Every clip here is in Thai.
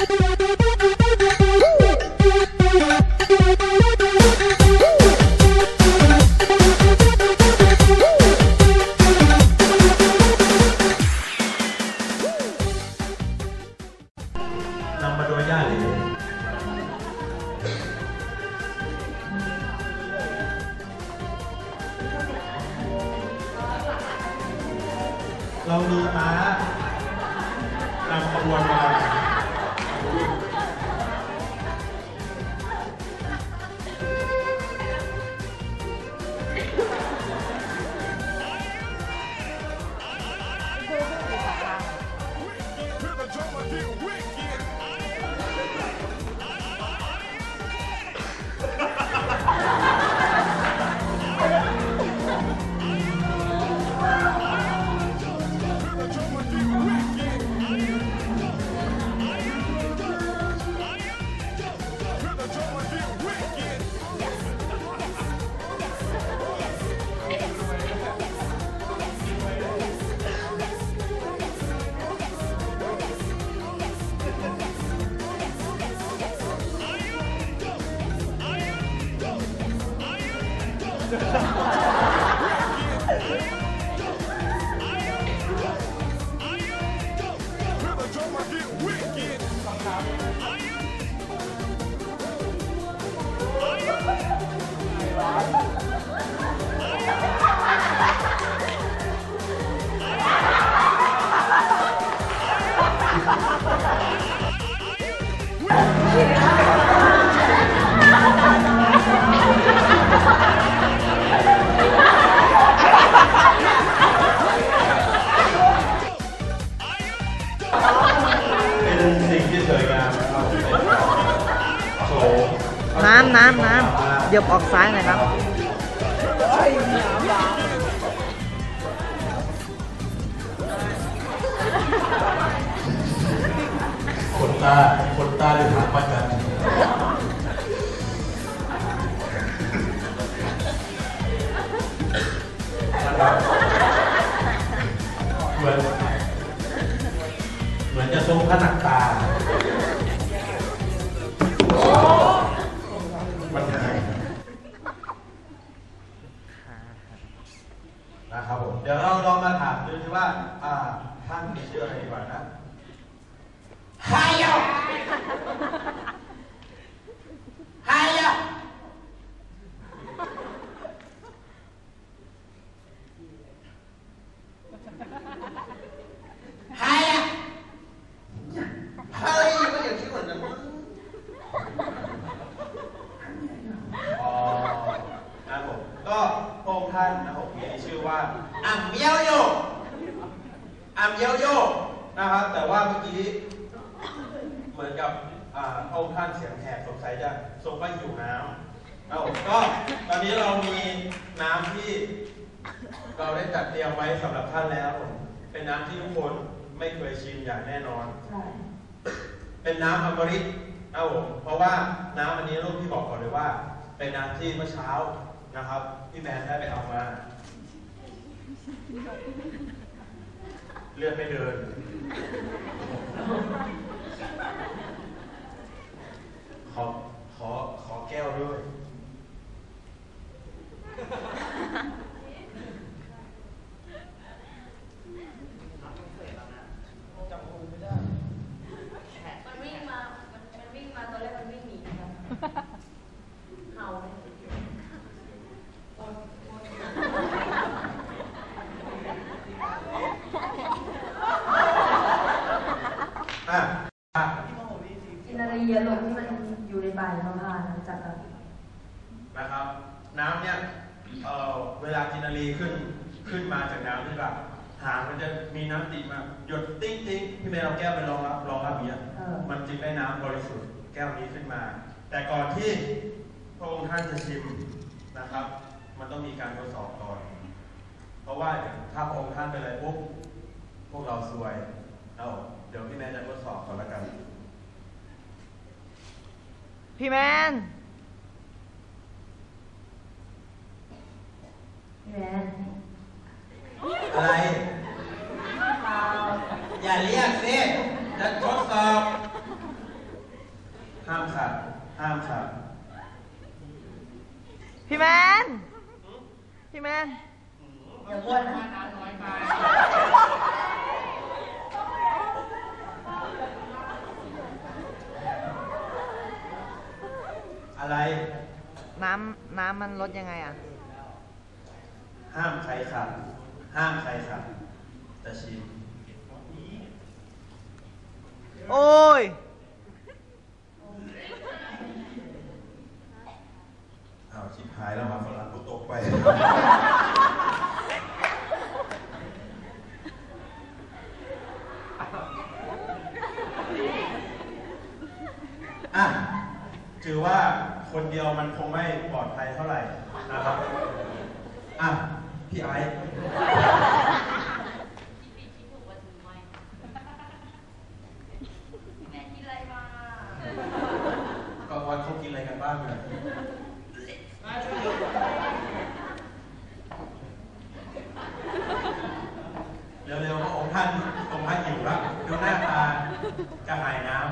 นำมาโดยญาติเลยเรามีม้านำขบวนมา Yeah. ำน้ำน้ำเดี๋ยวออกซ้ายหน่อยครับคนตาคนตาเลยถามมากันนะครับเหมือนเหมือนจะทรงพระหนักตา นะครับผมเดี๋ยวเราลองมาถามดูสิว่าอ่าท่านมีชื่ออะไรดีกว่านะ ฮายอไฮยะไฮยะเฮ้ยก็อย่างที่เหมือนกัน อ๋อนะครับผมก็พระองค์ท่านนะครับผมมีชื่อ ว่าอ่ำเมียวโยอ่ำเมียวโยนะครับ แต่ว่าเมื่อกี้เหมือนกับอ่าพระองค์ท่านเสียงแหบสงสัยจะทรงว่าหิวน้ำนะครับผมก็ตอนนี้เรามีน้ำที่ เราได้จัดเตรียมไว้สำหรับท่านแล้วผมเป็นน้ำที่ทุกคนไม่เคยชิมอย่างแน่นอน เป็นน้ำอมฤตนะครับผมเพราะว่าน้ำอันนี้ลูกพี่บอกก่อนเลยว่า เป็นน้ำที่เมื่อเช้านะครับ พี่แมนได้ไปเอามา เลือดไม่เดิน ขอ ขอ ขอแก้วด้วย มันวิ่งมา มันมันวิ่งมาตอนแรกมันวิ่งหนีนะครับเห่าเลย อะอะ กินอะไรเยอะลงที่มันอยู่ในบ่ายเราทานจากแบบ นะครับ น้ำเนี่ยเอ่อเวลากินนารีขึ้นขึ้นมาจากน้ำนี่แบบ หางมันจะมีน้ำติดมาหยดติ๊งติ๊งพี่เมย์เอาแก้วไปรองรับรองรับเนี้ยมันจึงได้น้ำบริสุทธิ์แก้วนี้ขึ้นมา แต่ก่อนที่พระองค์ท่านจะชิมนะครับ มันต้องมีการทดสอบก่อน เพราะว่าถ้าพระองค์ท่านเป็นอะไรปุ๊บพวกเราซวยเอาเดี๋ยวพี่แม่จะทดสอบก่อนแล้วกัน พี่แมน พี่แมน อะไร อย่าเรียกสิจะทดสอบ ขัด ห้ามขัด พี่แมน พี่แมน อย่าบ้วนนะอะไร น้ำน้ำมันลดยังไงอะ ห้ามใครขัดห้ามใครขัดแต่ชิมโอ้ยอ้าวชิบหายแล้วมาฝรั่งกูตกไป อะถือว่าคนเดียวมันคงไม่ปลอดภัยเท่าไหร่นะครับ อะ พี่ไอซ์พี่ปีคิดถูกว่าถือไม่แม่กินอะไรมาก็วันเขากินอะไรกันบ้างเนี่ยเร็วๆพระองค์ท่านองค์ท่านอยู่แล้วดูหน้าตากระหายน้ำ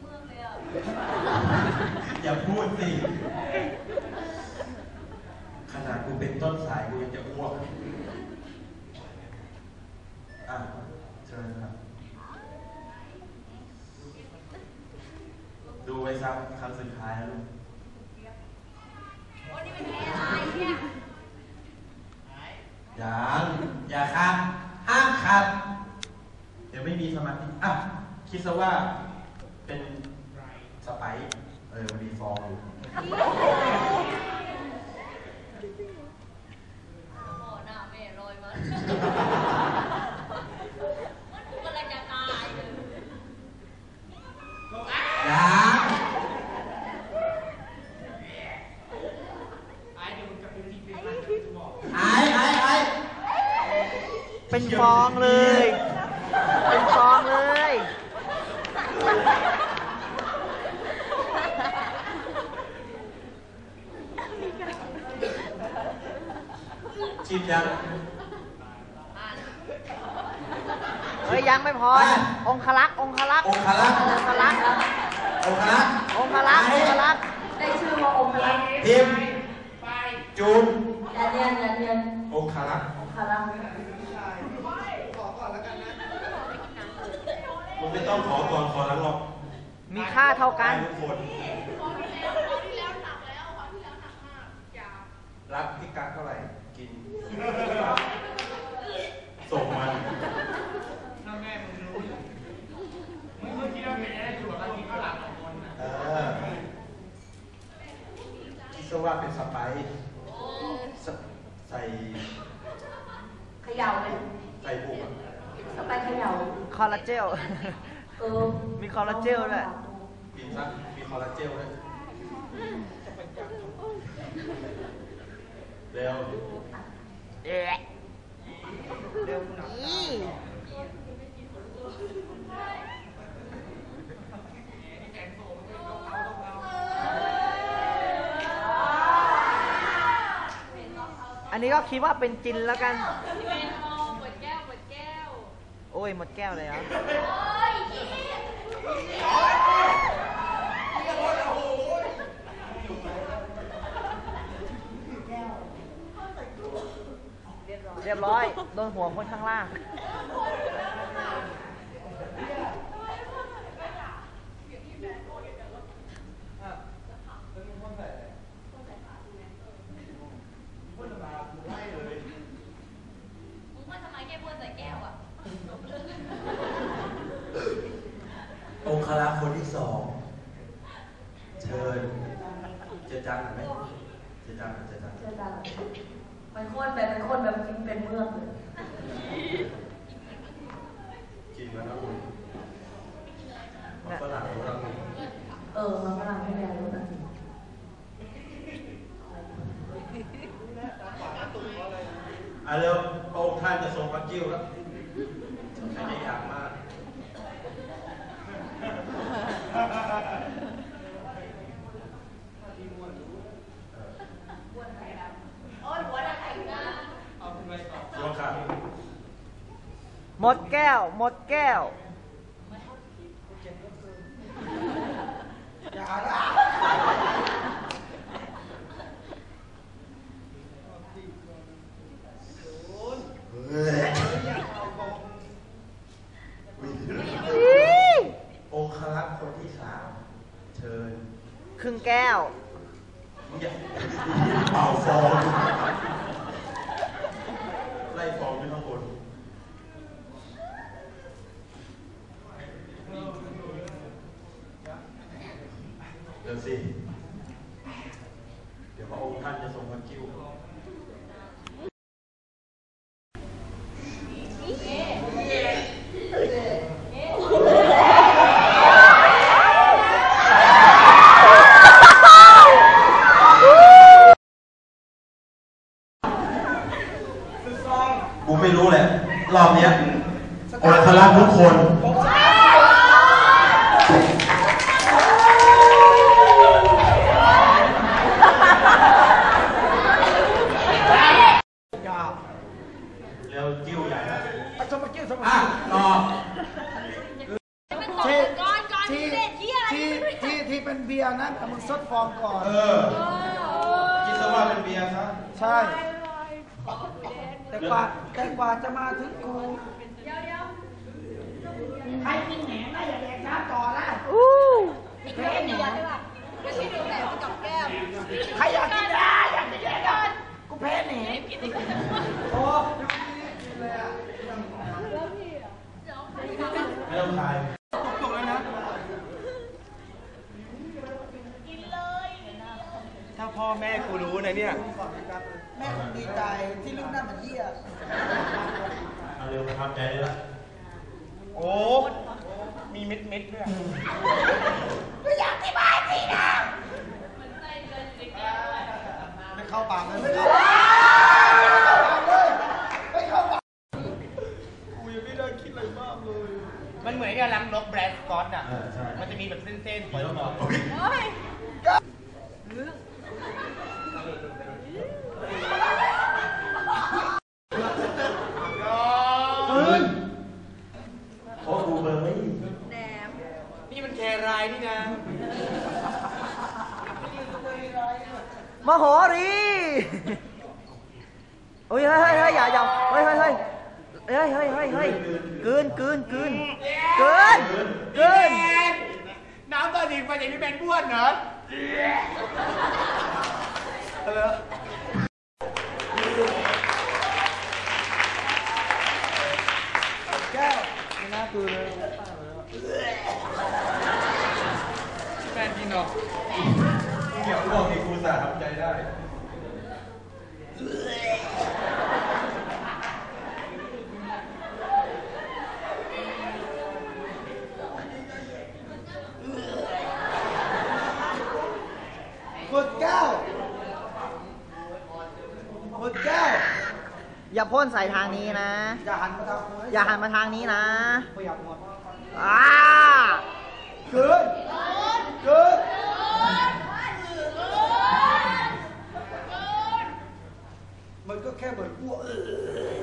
เมืองเลยอะ อย่าพูดสิ ขนาดกูเป็นต้นสายกูยังจะอ้วก อะเชิญครับ ดูไว้ซ้ำครั้งสุดท้ายแล้วลูกวันนี้เป็นแพ้อะไรเนี่ยยังอย่าคัดห้ามคัดเดี๋ยวไม่มีสมาธิอะ คิดซะว่า เป็นสไปซ์เออมันมีฟองอยู่ หมอหน้าแม่ลอยมามันกูกำลังจะตายเลย ยังไอ้ไอ้ไอ้ เป็นฟองเลย เป็นฟองเลยชิมยังเฮ้ยยังไม่พอนะองคลักษ์องคลักษ์องคลักษ์องคลักษ์องคลักษ์องคลักษ์องคลักษ์ได้ชื่อว่าองค์พระพิมพ์จูนอย่าเรียนอย่าเรียนองคลักษ์องค์พระมึงไม่ต้องขอก่อนขอหลังหรอกมีค่าเท่ากันได้ทุกคนรักพี่กั๊กเท่าไหร่กิน ส่งมัน ถ้าแม่มึงรู้มึงก็คิดว่าเป็นได้อยู่กับกินข้าวหลามสองคนนะ เออคิดซะว่าเป็นสไปซ์สใส่ เขย่าเลย ใส่บุกอะ สไปเขย่า คอลลาเจล เออ มี คอลลาเจลด้วยกินซะมีคอลลาเจลด้วยเร็วเอ๊ะอีอันนี้ก็คิดว่าเป็นจินแล้วกันเป็นมองหมดแก้วหมดแก้วโอ้ยหมดแก้วเลยเหรอโอ้ยอีก เรียบร้อย โดนหัวคนข้างล่างว่าทำไมแกบ้วนใส่แก้วอะ องคลักษ์คนที่สองเชิญเจะจังไหมเจะจังเจะจังเชื่อจังมันโคตรแบบเป็นโคตรแบบกินเป็นเมือกเลยกินแล้วนะคุณฝรั่งฝรั่งเออมันฝรั่งไม่แรงรู้นะอะเร็วพระองค์ท่านจะทรงพระกิ้วแล้วใครไม่อยากมาก โอ้ยหัวหน้าไข่นะ เอาคุณไปต่อ รว มครับหมดแก้ว หมดแก้วองครักษ์คนที่สามเชิญ ครึ่งแก้วมึงอย่าเป่าฟองไล่ฟองขึ้นข้างบนเดี๋ยวสิ เดี๋ยวพระองค์ท่านจะทรงพระกิ้ว กูไม่รู้แหละ รอบเนี้ยองครักษ์ทุกคน เร็วกิ้วใหญ่แล้ว สมกิ้วสม อะต่อ เป็นต่อก่อนก่อน ที่ เด็ดที่อะไร ที่ที่ที่เป็นเบียร์นะแต่มึงซดฟองก่อน เออคิดซะว่าเป็นเบียร์ซะ ใช่ แต่กว่าแต่กว่าจะมาถึงกู เดี๋ยวเดี๋ยว ใครกินแหนมได้อย่าแดกน้ำต่อนะ นี่คือเบียร์ใช่ป่ะไม่ใช่ดูแต่กับแก้ม ใครอยากกินได้อยากกินแหนมกูแพ้แหนมโอ้ ไม่ต้องขาย ตกแล้วนะ ถ้าพ่อแม่กูรู้นะเนี่ย แม่คงดีใจที่ลูกห น้ามันเหี้ยเอาเร็วทำใจได้ละโอ้มีเม็ดเม็ดๆด้วยไม่เข้าปากเลยไม่เข้าปากเลยไม่เข้าปากมันเหมือนกับลังนกแบรดสกอตอะ เออใช่มันจะมีแบบเส้นๆเดี๋ยวต่อโอ้ย โอ้กูเบอร์ไม่ดี แหนม นี่มันแครายนี่นะ มโหรีเฮ้ยเฮ้ยเฮ้ยเฮ้ยอย่าอย่าเฮ้ยเฮ้ยเฮ้ยเฮ้ยเฮ้ยเฮ้ยเฮ้ยกลืนกลืนกลืนกลืนกลืนน้ำตาดินมาจากนี่เป็นบ้วนเหรอแก้วไม่น่าคือเลยแฟนพี่เนาะ มึงอย่าพูดที่กูสาทำใจได้ กดแก้วกดแก้วอย่าพ่นใส่ทางนี้นะ อย่าหันมาทางกูนะอย่าหันมาทางนี้นะกูอยากหมดอ้าเกินเกิน มันก็แ